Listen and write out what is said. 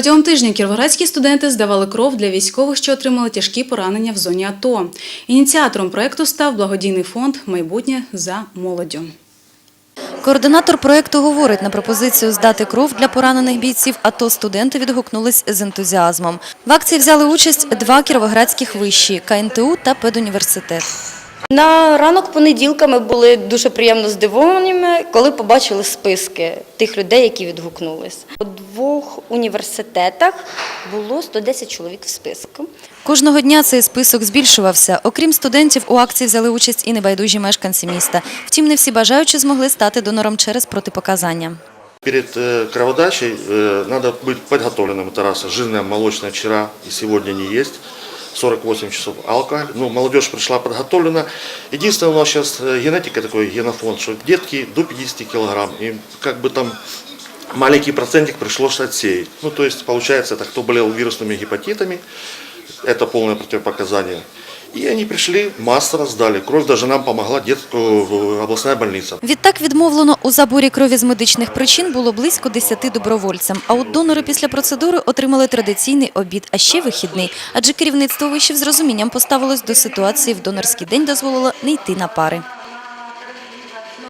Протягом тижня кіровоградські студенти здавали кров для військових, що отримали тяжкі поранення в зоні АТО. Ініціатором проєкту став благодійний фонд Майбутнє за молоддю. Координатор проєкту говорить, на пропозицію здати кров для поранених бійців АТО студенти відгукнулись з ентузіазмом. В акції взяли участь два кіровоградських виші – КНТУ та педуніверситет. На ранок понеділка ми були дуже приємно здивованими, коли побачили списки тих людей, які відгукнулись. У двох університетах було 110 чоловік в списку. Кожного дня цей список збільшувався. Окрім студентів, у акції взяли участь і небайдужі мешканці міста. Втім, не всі бажаючі змогли стати донором через протипоказання. Перед э, кроводачей э, надо быть подготовленным. Это раз, жирная молочная вчера и сегодня не есть. 48 часов алкоголь. Ну, молодежь пришла подготовлена. Единственное, у нас сейчас э, генетика такой, генофонд, что детки до 50 килограмм. И как бы там маленький процентик пришлось отсеять. Ну, то есть, получается, это кто болел вирусными гепатитами, это полное противопоказание. І вони прийшли, массово сдали. Кров даже нам помогла детская областная больниця. Відтак відмовлено у заборі крові з медичних причин було близько 10 добровольцям. А от донори після процедури отримали традиційний обід, а ще вихідний. Адже керівництво вишів з розумінням поставилось до ситуації в донорський день дозволило не йти на пари.